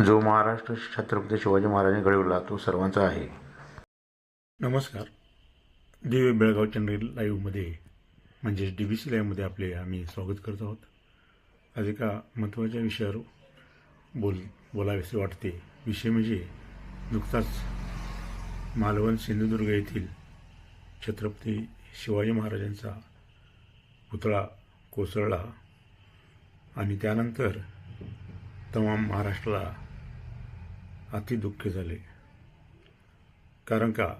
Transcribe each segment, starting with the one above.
जो महाराष्ट्र छत्रपती शिवाजी महाराजांनी घडवला तो सर्वांचा आहे. नमस्कार. दिव्य बेळगाव चॅनल लाईव्हमध्ये म्हणजेच डी बी सी लाईव्हमध्ये आपले आम्ही स्वागत करत आहोत. आज एका महत्त्वाच्या विषयावर बोल बोलावेसे वाटते. विषय म्हणजे नुकताच मालवण सिंधुदुर्ग येथील छत्रपती शिवाजी महाराजांचा पुतळा कोसळला आणि त्यानंतर तमाम महाराष्ट्राला अति दुःख झाले. कारण का?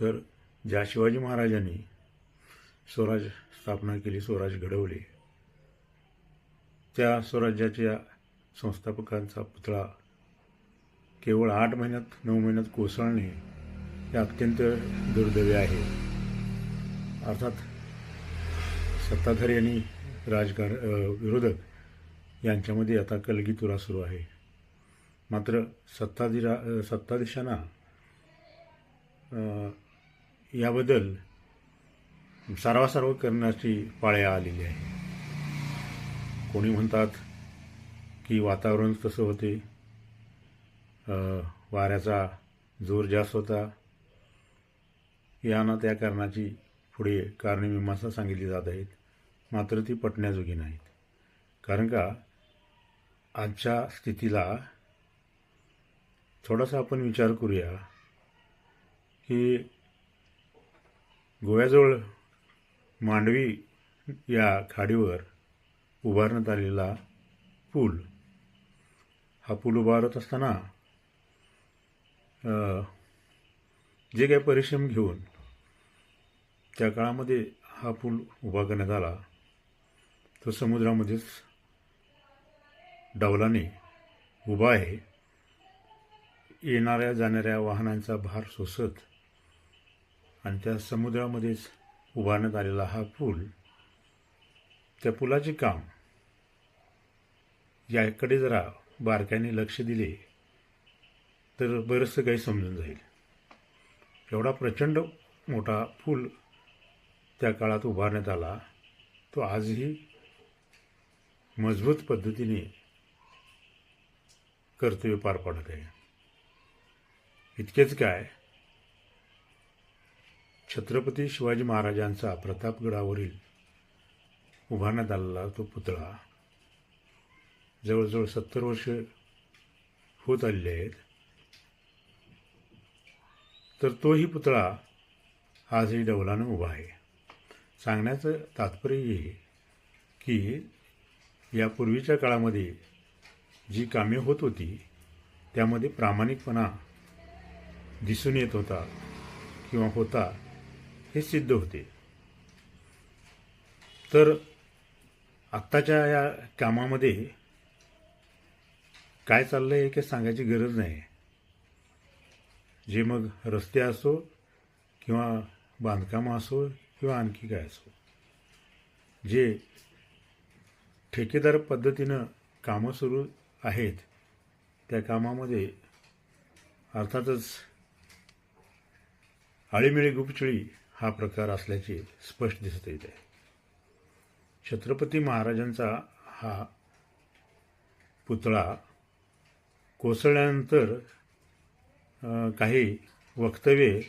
तर ज्या शिवाजी महाराजांनी स्वराज स्थापना केली स्वराज घडवले त्या स्वराज्याच्या संस्थापकांचा पुतळा केवळ आठ महिन्यात नऊ महिन्यात कोसळणे हे अत्यंत दुर्दैवी आहे. अर्थात सत्ताधारी आणि राजकार विरोधक यांच्यामध्ये आता कलगीतुरा सुरू आहे. मात्र सत्ताधिरा सत्ताधीशांना याबद्दल सारवासारव करण्याची पाळ्या आलेली आहे. कोणी म्हणतात की वातावरण तसं होते वाऱ्याचा जोर जास्त होता यानं त्या कारणाची पुढे कारणे मीमांसा सांगितली जात आहेत. मात्र ती पटण्याजोगी नाहीत. कारण का आजच्या स्थितीला थोडासा आपण विचार करूया की गोव्याजवळ मांडवी या खाडीवर उभारण्यात आलेला पूल हा पूल उभारत असताना जे काही परिश्रम घेऊन त्या काळामध्ये हा पूल उभा करण्यात आला तो समुद्रामध्येच डावलाने उभा आहे. येणाऱ्या जाणाऱ्या वाहनांचा भार सोसत आणि त्या समुद्रामध्येच उभारण्यात आलेला हा पूल त्या पुलाचे काम याकडे जरा बारकाईने लक्ष दिले तर बरंचसं काही समजून जाईल. एवढा प्रचंड मोठा पूल त्या काळात उभारण्यात आला तो आजही मजबूत पद्धतीने कर्तव्य पार पाडत आहे. इतकेच काय? छत्रपती शिवाजी महाराजांचा प्रतापगडावरील उभारण्यात आलेला तो पुतळा जवळजवळ सत्तर वर्ष होत आलेले आहेत. तर तोही पुतळा आजही डौलानं उभा आहे. सांगण्याचं तात्पर्य हे की या पूर्वीच्या काळामध्ये जी कामे होत होती त्यामध्ये प्रामाणिकपणा दिसून येत होता किंवा होता हे सिद्ध होते. तर आत्ताच्या या कामामध्ये काय चाललं आहे हे सांगायची गरज नाही. जे मग रस्ते असो किंवा बांधकामं असो किंवा आणखी काय असो. जे ठेकेदार पद्धतीनं कामं सुरू आहेत त्या कामामध्ये अर्थातच आळीमिळी गुपचिळी हा प्रकार असल्याचे स्पष्ट दिसत येत. आहे छत्रपती महाराजांचा हा पुतळा कोसळल्यानंतर काही वक्तव्ये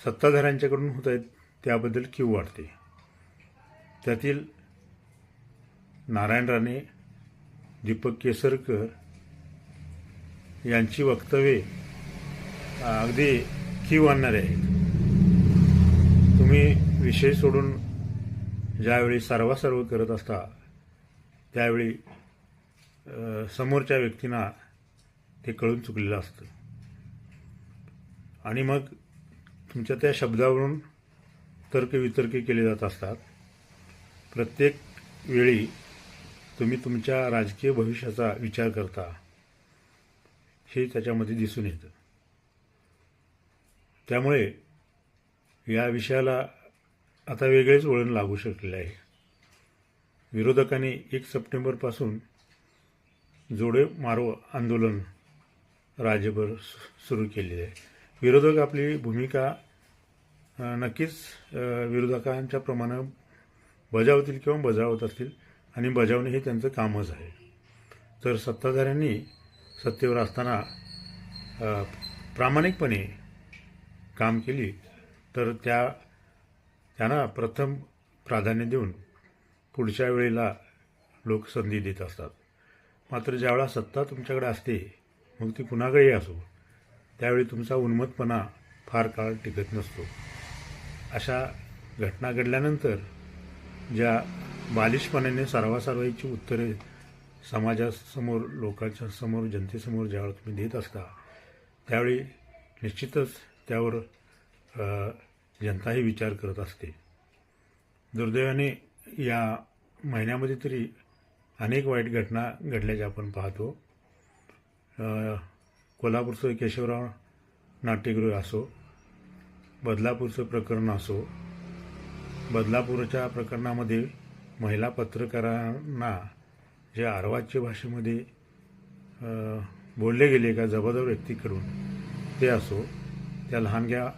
सत्ताधाऱ्यांच्याकडून होत आहेत त्याबद्दल कीव वाटते. त्यातील नारायण राणे दीपक केसरकर यांची वक्तव्ये अगदी कीव आणणारे आहेत तुम्ही विषय सोडून ज्यावेळी सर्वासर्व करत असता त्यावेळी समोरच्या व्यक्तींना ते कळून चुकलेलं असतं. आणि मग तुमच्या त्या शब्दावरून तर्कवितर्के केले जात असतात. प्रत्येक वेळी तुम्ही तुमच्या राजकीय भविष्याचा विचार करता हे त्याच्यामध्ये दिसून येतं. त्यामुळे या विषयाला आता वेगळेच वळण लागू शकलेले आहे. विरोधकांनी एक सप्टेंबरपासून जोडे मारो आंदोलन राज्यभर सुरू केलेले आहे. विरोधक आपली भूमिका नक्कीच विरोधकांच्या प्रमाणे बजावतील किंवा बजावत असतील आणि बजावणे हे त्यांचं कामच आहे. तर सत्ताधाऱ्यांनी सत्तेवर असताना प्रामाणिकपणे काम केली तर त्या त्यांना प्रथम प्राधान्य देऊन पुढच्या वेळेला लोक संधी देत असतात. मात्र ज्यावेळा सत्ता तुमच्याकडे असते मग ती कुणाकडेही असो. त्यावेळी तुमचा उन्मत्तपणा फार काळ टिकत नसतो. अशा घटना घडल्यानंतर ज्या बालिशपणाने सर्वासारवाईची उत्तरे समाजासमोर लोकांच्या समोर जनतेसमोर ज्यावेळी तुम्ही देत असता त्यावेळी निश्चितच त्यावर जनताही विचार करत असते. दुर्दैवाने या महिन्यामध्ये तरी अनेक वाईट घटना घडल्याच्या आपण पाहतो. कोल्हापूरचं केशवराव नाट्यगृह असो बदलापूरचं प्रकरण असो बदलापूरच्या प्रकरणामध्ये महिला पत्रकारांना जे आरवाच्य भाषेमध्ये बोलले गेले एका जबाबदार व्यक्तीकडून ते असो त्या लहानग्या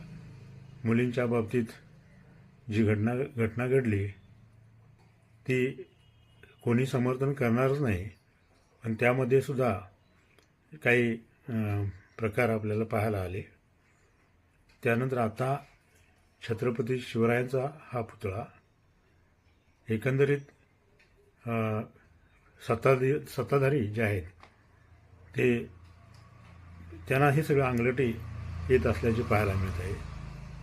मुलींच्या बाबतीत जी घटना घटना घडली ती कोणी समर्थन करणारच नाही. पण त्यामध्ये सुद्धा काही प्रकार आपल्याला पाहायला आले. त्यानंतर आता छत्रपती शिवरायांचा हा पुतळा एकंदरीत सत्ताधी सत्ताधारी जे आहेत ते त्यांना हे सगळं अंगलटी येत असल्याचे पाहायला मिळत आहे.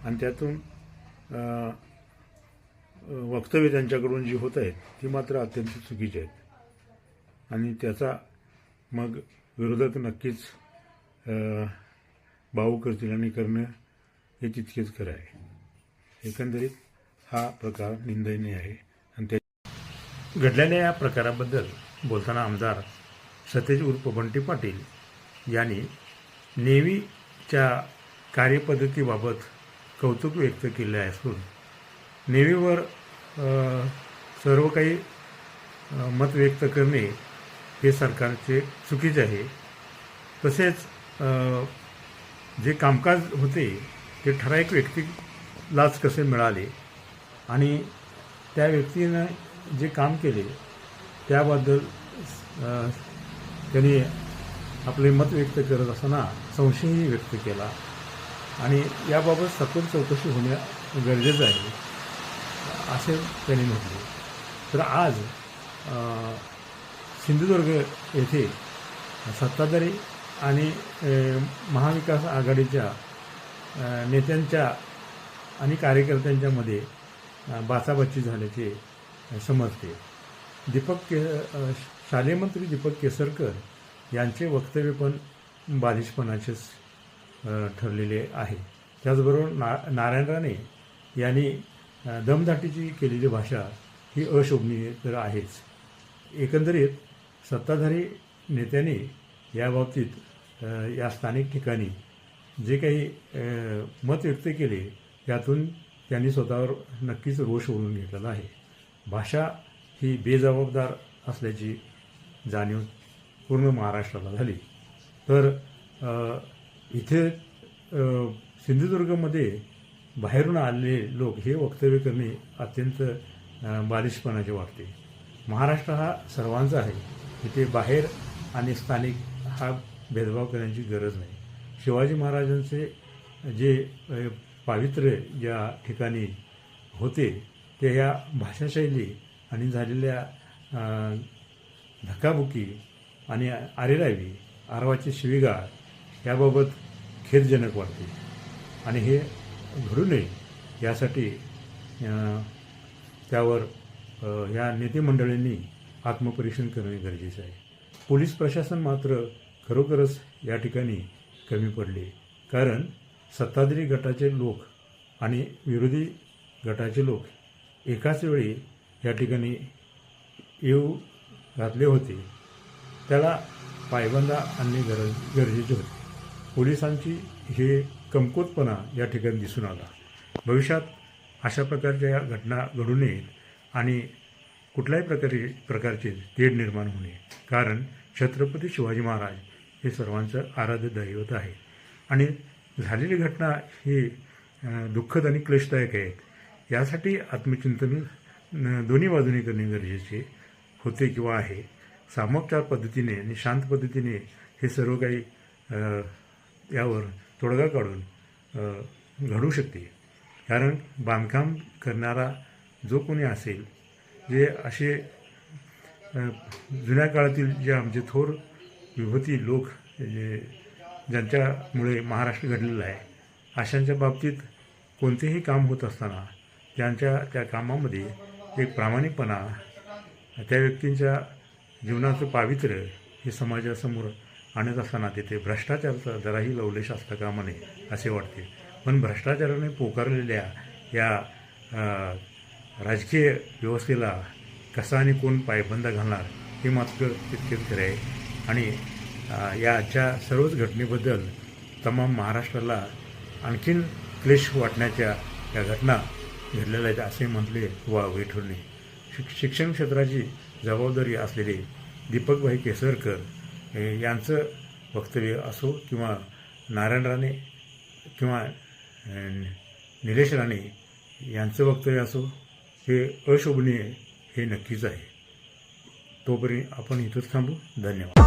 आणि त्यातून वक्तव्य त्यांच्याकडून जी होत आहेत ती मात्र अत्यंत चुकीची आहेत. आणि त्याचा मग विरोधक नक्कीच भाऊ करतील आणि करणं हे तितकेच खरं आहे. एकंदरीत हा प्रकार निंदनीय आहे. आणि त्या घडलेल्या या प्रकाराबद्दल बोलताना आमदार सतेज उर्फ बंटी पाटील यांनी च्या कार्यपद्धतीबाबत कौतुक व्यक्त केले असून नेव्हीवर सर्व काही मत व्यक्त करणे हे सरकारचे चुकीचे आहे. तसेच जे कामकाज होते ते ठराविक व्यक्तीलाच कसे मिळाले आणि त्या व्यक्तीनं जे काम केले त्याबद्दल त्यांनी आपले मत व्यक्त करत असताना संशयही व्यक्त केला. आणि याबाबत सखोल चौकशी होणे गरजेचं आहे असे त्यांनी म्हटले. तर आज सिंधुदुर्ग येथे सत्ताधारी आणि महाविकास आघाडीच्या नेत्यांच्या आणि कार्यकर्त्यांच्यामध्ये बाचाबाची झाल्याचे समजते. दीपक के अ, शालेय मंत्री दीपक केसरकर यांचे वक्तव्य पण बालिशपणाचेच ठरलेले आहे. त्याचबरोबर ना नारायण राणे यांनी दमदाटीची केलेली भाषा ही अशोभनीय तर आहेच. एकंदरीत सत्ताधारी नेत्यांनी याबाबतीत या स्थानिक ठिकाणी जे काही मत व्यक्त केले त्यातून त्यांनी स्वतःवर नक्कीच रोष ओढून घेतलेला आहे. भाषा ही बेजबाबदार असल्याची जाणीव पूर्ण महाराष्ट्राला झाली. तर इथे सिंधुदुर्गमध्ये बाहेरून आलेले लोक हे वक्तव्य करणे अत्यंत अ, बालिशपणाचे वाटते. महाराष्ट्र हा सर्वांचा आहे. इथे बाहेर आणि स्थानिक हा भेदभाव करण्याची गरज नाही. शिवाजी महाराजांचे जे पावित्र्य ज्या ठिकाणी होते ते या भाषाशैली आणि झालेल्या धकाबुकी धक्काबुकी आणि आरेरावी आरवाची शिवीगाळ याबाबत खेदजनक वाटते. आणि हे घडू नये यासाठी त्यावर या नेतेमंडळींनी आत्मपरीक्षण करणे गरजेचे आहे. पोलीस प्रशासन मात्र खरोखरच या ठिकाणी कमी पडले. कारण सत्ताधारी गटाचे लोक आणि विरोधी गटाचे लोक एकाच वेळी या ठिकाणी येऊ घातले होते. त्याला पायबंदा आणणे गरज गरजेचे होते. पोलिसांची हे कमकुवतपणा या ठिकाणी दिसून आला. भविष्यात अशा प्रकारच्या या घटना घडू नयेत आणि कुठल्याही प्रकारे प्रकारचे तेढ निर्माण होणे कारण छत्रपती शिवाजी महाराज हे सर्वांचं आराध्य दैवत आहे आणि झालेली घटना ही दुःखद आणि क्लेशदायक आहेत यासाठी आत्मचिंतन दोन्ही बाजूने करणे गरजेचे होते किंवा आहे. सामोपचार पद्धतीने आणि शांत पद्धतीने हे सर्व काही यावर तोडगा काढून घडू शकते. कारण बांधकाम करणारा जो कोणी असेल जे असे जुन्या काळातील जे आमचे थोर विभूती लोक जे ज्यांच्यामुळे महाराष्ट्र घडलेला आहे अशांच्या बाबतीत कोणतेही काम होत असताना त्यांच्या त्या कामामध्ये एक प्रामाणिकपणा त्या व्यक्तींच्या जीवनाचं पावित्र्य हे समाजासमोर आणत असताना तिथे भ्रष्टाचाराचा जराही लवलेश असता कामा नये असे वाटते. पण भ्रष्टाचाराने पोकारलेल्या या राजकीय व्यवस्थेला कसा आणि कोण पायबंद घालणार हे मात्र तितकेच खरे आहे. आणि या आजच्या सर्वच घटनेबद्दल तमाम महाराष्ट्राला आणखीन क्लेश वाटण्याच्या या घटना घडलेल्या आहेत असे म्हटले वा ठरणे शिक शिक्षण क्षेत्राची जबाबदारी असलेले दीपकभाई केसरकर यांचं वक्तव्य असो किंवा नारायण राणे किंवा निलेश राणे यांचं वक्तव्य असो हे अशोभनीय हे नक्कीच आहे. तोपर्यंत आपण इथंच थांबू. धन्यवाद.